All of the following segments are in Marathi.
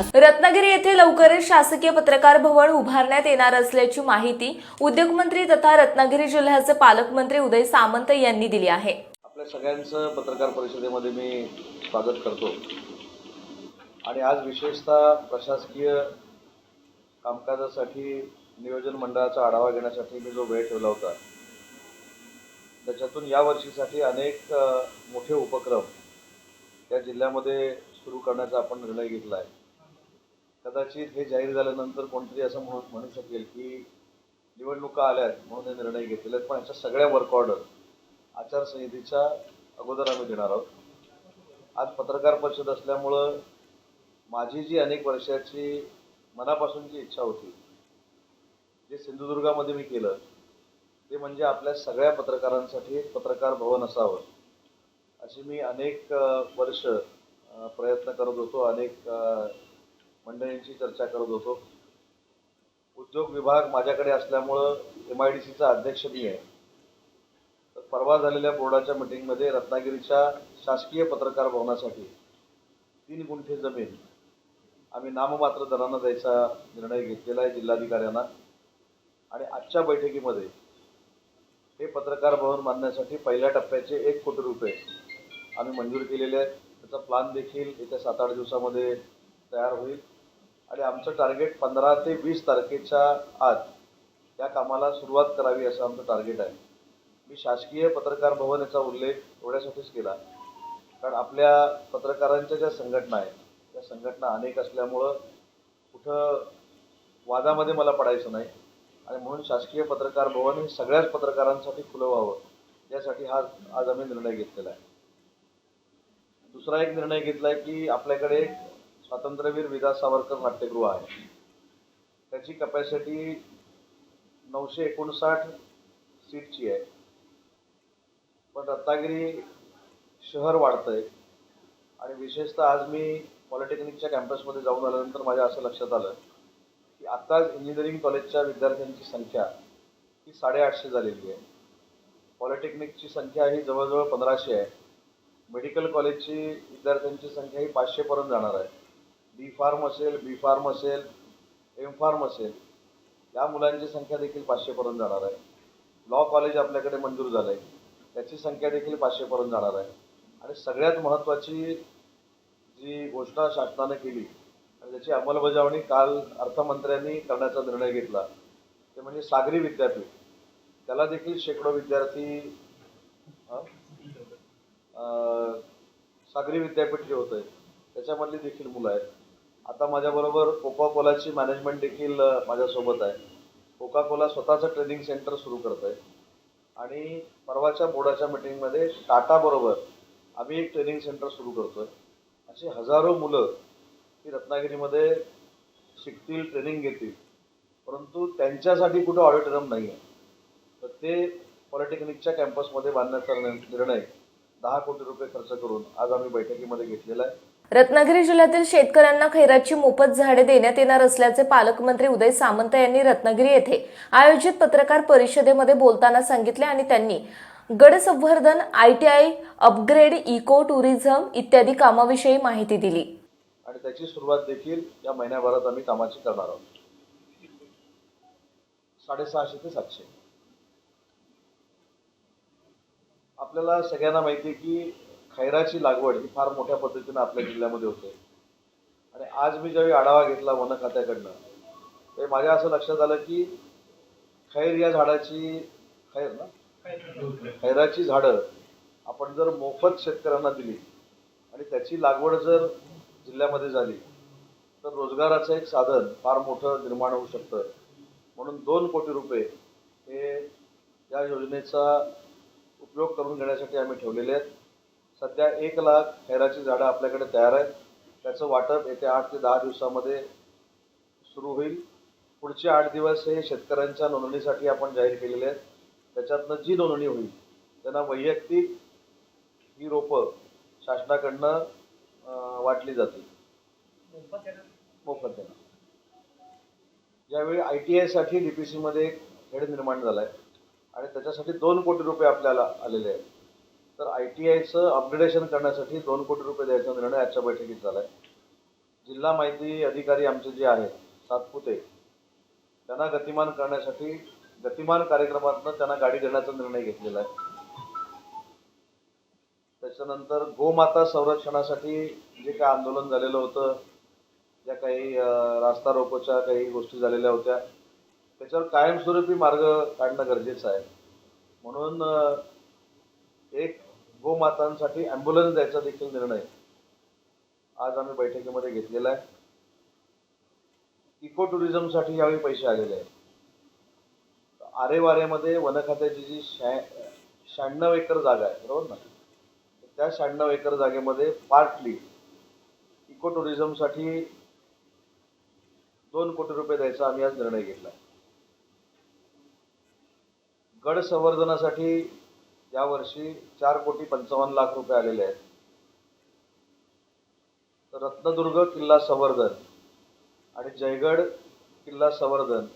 विकास रत्नागिरी येथे लवकरच शासकीय पत्रकार भवन उभारण्यात येणार असल्याची माहिती उद्योगमंत्री तथा रत्नागिरी जिल्ह्याचे पालकमंत्री उदय सामंत यांनी दिली आहे. आपल्या सगळ्यांचं पत्रकार परिषदेमध्ये मी स्वागत करतो. आणि आज विशेषतः प्रशासकीय कामकाजासाठी नियोजन मंडळाचा आढावा घेण्यासाठी मी जो वेळ ठेवला होता त्याच्यातून या वर्षीसाठी अनेक मोठे उपक्रम या जिल्ह्यामध्ये सुरू करण्याचा आपण निर्णय घेतला आहे. कदाचित हे जाहीर झाल्यानंतर कोणतरी असं म्हणू म्हणू शकेल की निवडणुका आल्यात म्हणून हे निर्णय घेतलेले आहेत. पण याच्या सगळ्या वर्क ऑर्डर आचारसंहितेच्या अगोदर आम्ही देणार आहोत. आज पत्रकार परिषद असल्यामुळं माझी जी अनेक वर्षाची मनापासूनची इच्छा होती जे सिंधुदुर्गामध्ये मी केलं ते म्हणजे आपल्या सगळ्या पत्रकारांसाठी एक पत्रकार भवन असावं अशी मी अनेक वर्ष प्रयत्न करत होतो. अनेक अ, मंडळींची चर्चा करत होतो. उद्योग विभाग माझ्याकडे असल्यामुळं एम आय डी सीचा अध्यक्ष मी आहे. तर परवा झालेल्या बोर्डाच्या मिटिंगमध्ये रत्नागिरीच्या शासकीय पत्रकार भवनासाठी तीन गुंठे जमीन आम्ही नाममात्र दरानं द्यायचा निर्णय घेतलेला आहे जिल्हाधिकाऱ्यांना. आणि आजच्या बैठकीमध्ये हे पत्रकार भवन बांधण्यासाठी पहिल्या टप्प्याचे एक कोटी रुपये आम्ही मंजूर केलेले आहेत. त्याचा प्लान देखील येत्या सात आठ दिवसामध्ये तयार होईल. आणि आमचं टार्गेट पंधरा ते वीस तारखेच्या आत या कामाला सुरुवात करावी असं आमचं टार्गेट आहे. मी शासकीय पत्रकार भवन याचा उल्लेख एवढ्यासाठीच केला. कारण आपल्या पत्रकारांच्या ज्या संघटना आहेत त्या संघटना अनेक असल्यामुळं कुठं वादामध्ये मला पडायचं नाही. आणि म्हणून शासकीय पत्रकार भवन हे सगळ्याच पत्रकारांसाठी खुलं व्हावं यासाठी हा आज आम्ही निर्णय घेतलेला आहे. दुसरा एक निर्णय घेतला आहे की आपल्याकडे स्वातंत्र्यवीर विदा सावरकर नाट्यगृह आहे. त्याची कपॅसिटी नऊशे एकोणसाठ सीटची आहे. पण रत्नागिरी शहर वाढतंय आणि विशेषतः आज मी पॉलिटेक्निकच्या कॅम्पसमध्ये जाऊन आल्यानंतर माझ्या असं लक्षात आलं की आता इंजिनिअरिंग कॉलेजच्या विद्यार्थ्यांची संख्या ही साडेआठशे झालेली आहे. पॉलिटेक्निकची संख्या ही जवळजवळ पंधराशे आहे. मेडिकल कॉलेजची विद्यार्थ्यांची संख्या ही पाचशेपर्यंत जाणार आहे. डी फार्म असेल बी फार्म असेल एम फार्म असेल या मुलांची संख्या देखील पाचशेपर्यंत जाणार आहे. लॉ कॉलेज आपल्याकडे मंजूर झालं आहे त्याची संख्या देखील पाचशेपर्यंत जाणार आहे. आणि सगळ्यात महत्त्वाची जी घोषणा शासनाने केली आणि त्याची अंमलबजावणी काल अर्थमंत्र्यांनी करण्याचा निर्णय घेतला ते म्हणजे सागरी विद्यापीठ. त्याला देखील शेकडो विद्यार्थी सागरी विद्यापीठ जे होतं आहे त्याच्यामधली देखील मुलं आहेत. आता माझ्याबरोबर कोका कोलाची मॅनेजमेंट देखील माझ्यासोबत आहे. कोका कोला स्वतःचं ट्रेनिंग सेंटर सुरू करत आहे आणि परवाच्या बोर्डाच्या मिटिंगमध्ये टाटाबरोबर आम्ही एक ट्रेनिंग सेंटर सुरू करतोय. अशी हजारो मुलं ही रत्नागिरीमध्ये शिकतील ट्रेनिंग घेतील. परंतु त्यांच्यासाठी कुठं ऑडिटोरियम नाही आहे तर ते पॉलिटेक्निकच्या कॅम्पसमध्ये बांधण्याचा निर्णय दहा कोटी रुपये खर्च करून आज आम्ही बैठकीमध्ये घेतलेला आहे. रत्नागिरी जिल्ह्यातील शेतकऱ्यांना खैराची मोफत झाडे देण्यात येणार असल्याचे पालकमंत्री उदय सामंत यांनी रत्नागिरी येथे आयोजित पत्रकार परिषदेमध्ये बोलताना सांगितले आणि त्यांनी गडसंवर्धन I T I upgrade eco tourism इत्यादी कामाविषयी माहिती दिली. आणि त्याची सुरुवात देखील या महिन्याभरात आम्ही कामाची करणार आहोत. साडेसहाशे ते सातशे. आपल्याला सगळ्यांना माहिती आहे की खैराची लागवड ही फार मोठ्या पद्धतीनं आपल्या जिल्ह्यामध्ये होते. आणि आज मी ज्यावेळी आढावा घेतला वन खात्याकडनं ते माझ्या असं लक्षात आलं की खैर या झाडाची खैर ना? खैराची झाडं आपण जर मोफत शेतकऱ्यांना दिली आणि त्याची लागवड जर जिल्ह्यामध्ये झाली तर रोजगाराचं एक साधन फार मोठं निर्माण होऊ शकतं. म्हणून दोन कोटी रुपये हे या योजनेचा उपयोग करून घेण्यासाठी आम्ही ठेवलेले आहेत. सध्या एक लाख खैराची झाडं आपल्याकडे तयार आहेत. त्याचं वाटप येत्या आठ ते दहा दिवसामध्ये सुरू होईल. पुढचे आठ दिवस हे शेतकऱ्यांच्या नोंदणीसाठी आपण जाहीर केलेले आहेत. त्याच्यातनं जी नोंदणी होईल त्यांना वैयक्तिक ही रोपं शासनाकडनं वाटली जातील. मोफत देणार. यावेळी आय टी आयसाठी डी पी सीमध्ये एक हेड निर्माण झाला आहे आणि त्याच्यासाठी दोन कोटी रुपये आपल्याला आलेले आहेत. तर आय टी आयचं अपग्रेडेशन करण्यासाठी दोन कोटी रुपये द्यायचा निर्णय आजच्या बैठकीत झाला आहे जिल्हा माहिती अधिकारी आमचे जे आहेत सातपुते त्यांना गतिमान करण्यासाठी गतिमान कार्यक्रमातनं त्यांना गाडी देण्याचा निर्णय घेतलेला आहे. त्याच्यानंतर गोमाता संरक्षणासाठी जे काय आंदोलन झालेलं होतं ज्या काही रास्ता रोकोच्या काही गोष्टी झालेल्या होत्या त्याच्यावर कायमस्वरूपी मार्ग काढणं गरजेचं आहे. म्हणून एक गोमातांसाठी ॲम्ब्युलन्स द्यायचा देखील निर्णय आज आम्ही बैठकीमध्ये घेतलेला आहे. इको टुरिझमसाठी यावेळी पैसे आलेले आहेत. आरेवारेमध्ये वनखात्याची जी शहा शहाण्णव एकर जागा आहे बरोबर ना? त्या शहाण्णव एकर जागेमध्ये पार्टली इको टुरिझमसाठी दोन कोटी रुपये द्यायचा आम्ही आज निर्णय घेतला गड संवर्धनासाठी यावर्षी चार कोटी पंचावन्न लाख रुपये आलेले आहेत. तर रत्नदुर्ग किल्ला संवर्धन आणि जयगड किल्ला संवर्धन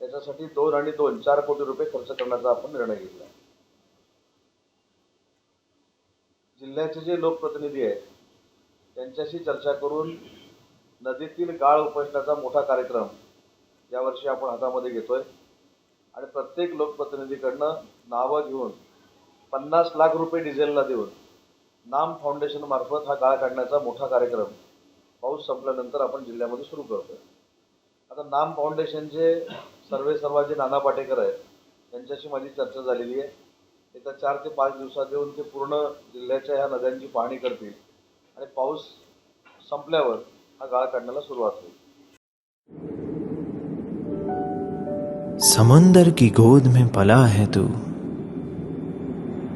त्याच्यासाठी दोन आणि दोन चार कोटी रुपये खर्च करण्याचा आपण निर्णय घेतला जिल्ह्याचे जे लोकप्रतिनिधी आहेत त्यांच्याशी चर्चा करून नदीतील गाळ उपसण्याचा मोठा कार्यक्रम यावर्षी आपण हातामध्ये घेतोय. आणि प्रत्येक लोकप्रतिनिधीकडनं नावं घेऊन पन्नास लाख रुपये डिझेलला देऊन नाम फाउंडेशन मार्फत हा गाळ काढण्याचा मोठा कार्यक्रम पाऊस संपल्यानंतर आपण जिल्ह्यामध्ये सुरू करतोय. आता नाम फाउंडेशनचे सर्वे सर्वा जे नाना पाटेकर आहेत. त्यांच्याशी माझी चर्चा झालेली आहे. येत्या चार ते पाच दिवसात येऊन ते पूर्ण जिल्ह्याच्या ह्या नद्यांची पाहणी करतील. आणि पाऊस संपल्यावर हा गाळ काढण्याला सुरुवात होईल. समंदर की गोद में पला है तू।